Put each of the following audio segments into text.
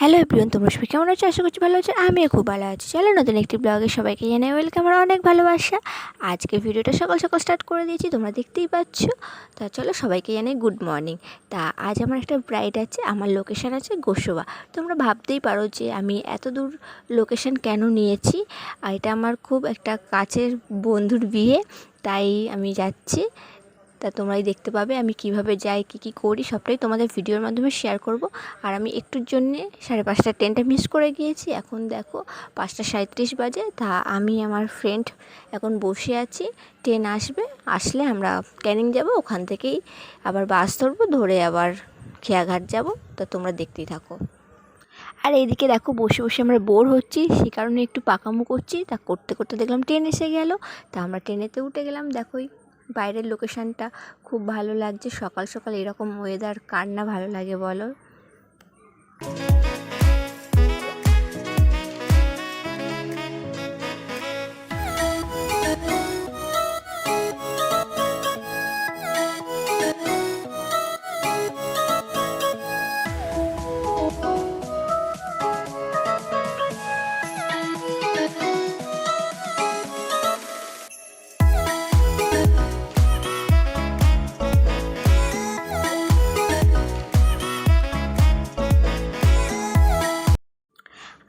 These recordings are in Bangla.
হ্যালো এভরিওয়ান তোমরা সবাই কেমন আছো? আশা করছি ভালো আছো। আমিও খুব ভালো আছি। চলো নতুন একটি ব্লগে সবাইকে জানাই ওয়েলকাম আমার অনেক ভালোবাসা। আজকে ভিডিওটা সকাল সকাল স্টার্ট করে দিয়েছি, তোমরা দেখতেই পাচ্ছ। তা চলো সবাইকে জানাই গুড মর্নিং তা আজ আমার একটা ব্রাইড আছে, আমার লোকেশান আছে গোসবা। তোমরা ভাবতেই পারো যে আমি এত দূর লোকেশান কেন নিয়েছি? আর এটা আমার খুব একটা কাছের বন্ধুর বিয়ে, তাই আমি যাচ্ছি। তা তোমরাই দেখতে পাবে আমি কীভাবে যাই, কী কী করি, সবটাই তোমাদের ভিডিওর মাধ্যমে শেয়ার করব। আর আমি একটুর জন্যে সাড়ে পাঁচটা ট্রেনটা মিস করে গিয়েছি। এখন দেখো পাঁচটা সাঁত্রিশ বাজে, তা আমি আমার ফ্রেন্ড এখন বসে আছি ট্রেন আসবে, আসলে আমরা ক্যানিং যাব, ওখান থেকেই আবার বাস ধরবো, ধরে আবার খেয়াঘাট যাব, তা তোমরা দেখতেই থাকো। আর এইদিকে দেখো বসে বসে আমরা বোর হচ্ছি সেই কারণে একটু পাকামো করছি, তা করতে করতে দেখলাম ট্রেন এসে গেল, তা আমরা ট্রেনেতে উঠে গেলাম, দেখোই। বাইরের লোকেশানটা খুব ভালো লাগছে। সকাল সকাল এরকম ওয়েদার কার না ভালো লাগে বলো?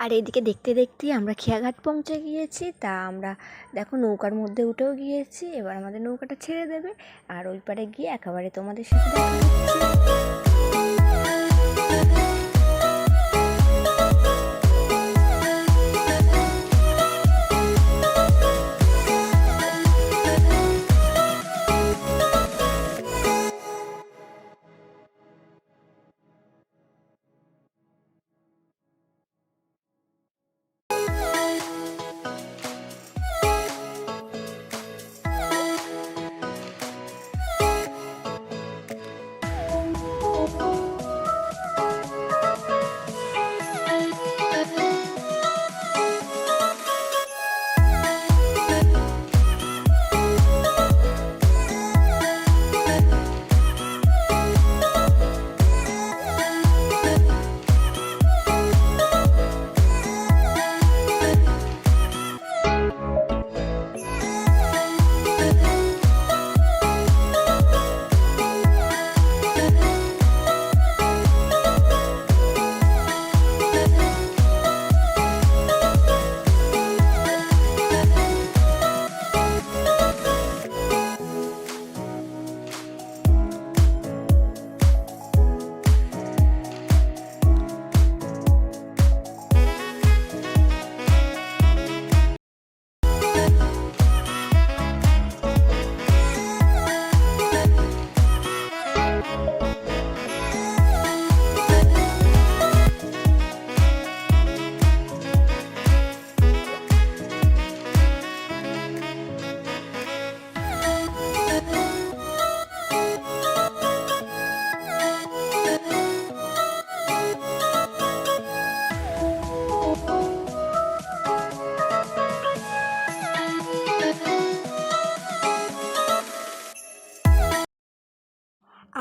আর এদিকে দেখতে দেখতে আমরা খেয়াঘাট পৌঁছে গিয়েছি। তা আমরা দেখো নৌকার মধ্যে উঠেও গিয়েছি। এবার আমাদের নৌকাটা ছেড়ে দেবে। আর ওই পারে গিয়ে একেবারে তোমাদের সাথে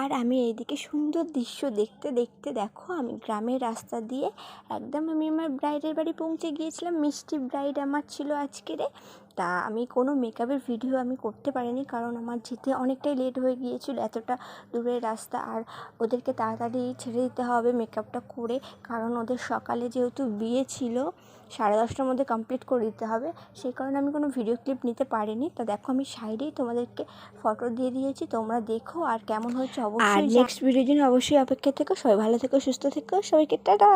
আর আমি এইদিকে সুন্দর দৃশ্য দেখতে দেখতে দেখো, আমি গ্রামের রাস্তা দিয়ে একদম আমি আমার ব্রাইডের বাড়ি পৌঁছে গিয়েছিলাম। মিষ্টি ব্রাইড আমার ছিল আজকেরে তা আমি কোনো মেকআপের ভিডিও আমি করতে পারিনি কারণ আমার যেতে অনেকটাই লেট হয়ে গিয়েছিল এতটা দূরের রাস্তা। আর ওদেরকে তাড়াতাড়ি ছেড়ে দিতে হবে মেকআপটা করে কারণ ওদের সকালে যেহেতু বিয়ে ছিল সাড়ে দশটার মধ্যে কমপ্লিট করে দিতে হবে। সেই কারণে আমি কোনো ভিডিও ক্লিপ নিতে পারিনি। তা দেখো আমি সাইডেই তোমাদেরকে ফটো দিয়ে দিয়েছি তোমরা দেখো আর কেমন হয়েছে অবশ্যই আর নেক্সট ভিডিওর জন্য অবশ্যই অপেক্ষা থেকো সবাই ভালো থেকো সুস্থ থেকো সবাইকে টাটা!